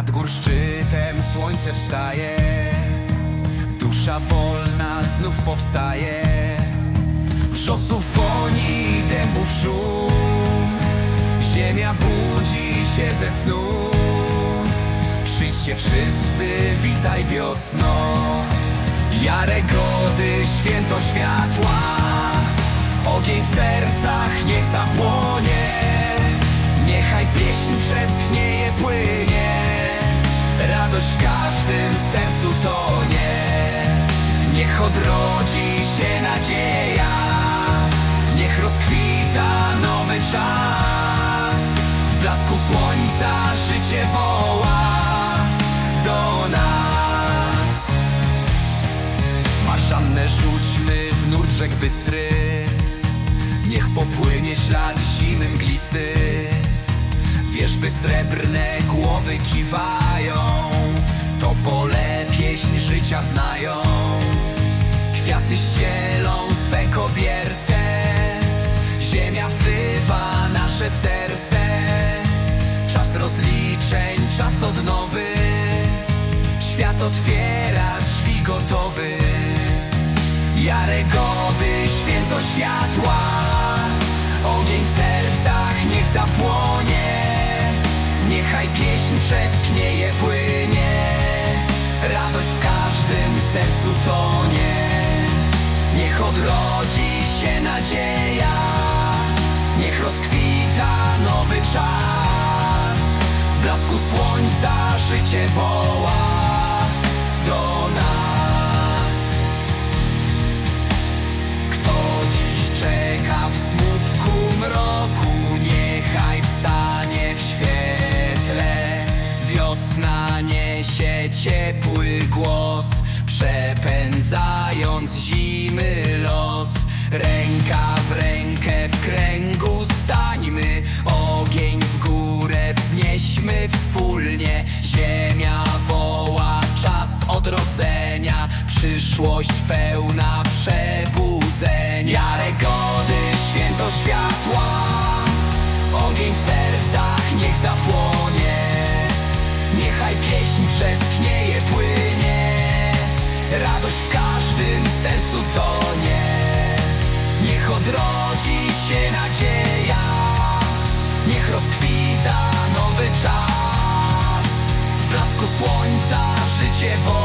Nad górszczytem słońce wstaje. Dusza wolna znów powstaje. Wrzosów woni dębów szum. Ziemia budzi się ze snu. Przyjdźcie wszyscy, witaj wiosno. Jarę gody, święto światła. Ogień w sercach niech zapłoni Radość w każdym sercu tonie Niech odrodzi się nadzieja. Niech rozkwita nowy czas. W blasku słońca życie woła do nas. Marzannę rzućmy w nurt rzek bystry. Niech popłynie ślad zimy mglisty. Wierzby srebrne głowy kiwają. To życia znają. Kwiaty ścielą swe kobierce. Ziemia wzywa nasze serce. Czas rozliczeń, czas odnowy. Świat otwiera drzwi gotowy. Jaregody, święto światła. Ogień w sercach niech zapłonie. Niechaj pieśń przez knieje płynie sercu tonie. Niech odrodzi się nadzieja. Niech rozkwita nowy czas. W blasku słońca życie woła do nas. Kto dziś czeka w smutku mroku, niechaj wstanie w świetle. Wiosna niesie ciepły głos, przepędzając zimy los. Ręka w rękę w kręgu stańmy, ogień w górę wznieśmy wspólnie. Ziemia woła, czas odrodzenia, przyszłość pełna. Niech odrodzi się nadzieja Niech rozkwita nowy czas. W blasku słońca życie wolne